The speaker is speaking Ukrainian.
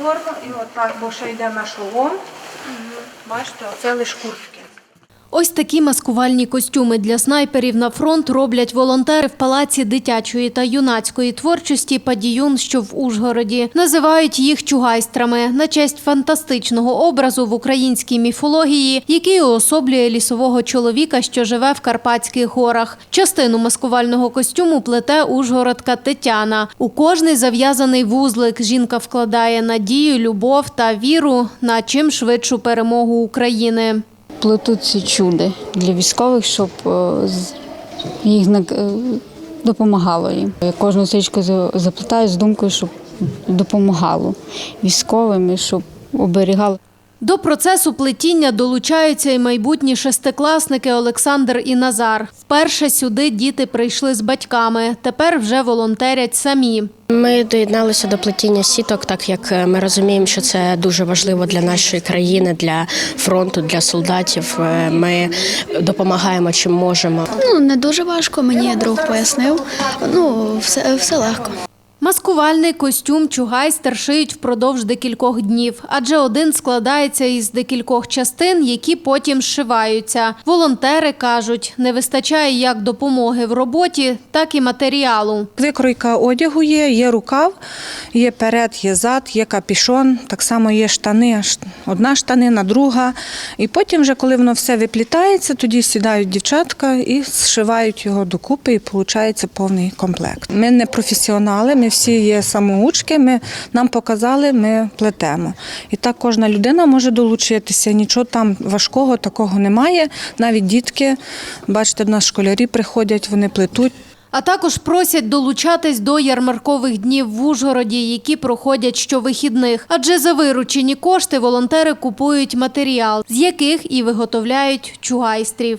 форму і отак, бо ще йде на шолом. Бачите, оце лише куртки. Ось такі маскувальні костюми для снайперів на фронт роблять волонтери в палаці дитячої та юнацької творчості «Падіюн», що в Ужгороді. Називають їх чугайстрами на честь фантастичного образу в українській міфології, який уособлює лісового чоловіка, що живе в Карпатських горах. Частину маскувального костюму плете ужгородка Тетяна. У кожний зав'язаний вузлик жінка вкладає надію, любов та віру на чим швидшу перемогу України. Плетуть ці чуди для військових, щоб е, їх е, допомагало їм. Я кожну стрічку за- заплетаю з думкою, щоб допомагало військовим щоб оберігало. До процесу плетіння долучаються і майбутні шестикласники Олександр і Назар. Вперше сюди діти прийшли з батьками. Тепер вже волонтерять самі. Ми доєдналися до плетіння сіток, так як е, ми розуміємо, що це дуже важливо для нашої країни, для фронту, для солдатів. Е, Ми допомагаємо чим можемо. Ну, не дуже важко, мені друг пояснив. Ну, все, все легко. Маскувальний костюм чугайстер шиють впродовж декількох днів, адже один складається із декількох частин, які потім зшиваються. Волонтери кажуть, не вистачає як допомоги в роботі, так і матеріалу. Викройка одягу є, є рукав, є перед, є зад, є капішон, так само є штани, одна штанина, друга. І потім, вже, коли воно все виплітається, тоді сідають дівчатка і зшивають його докупи, і виходить повний комплект. Ми не професіонали, ми всі є самоучки, ми, нам показали, ми плетемо. І так кожна людина може долучитися, нічого там важкого такого немає. Навіть дітки, бачите, до нас школярі приходять, вони плетуть. А також просять долучатись до ярмаркових днів в Ужгороді, які проходять щовихідних. Адже за виручені кошти волонтери купують матеріал, з яких і виготовляють чугайстрів.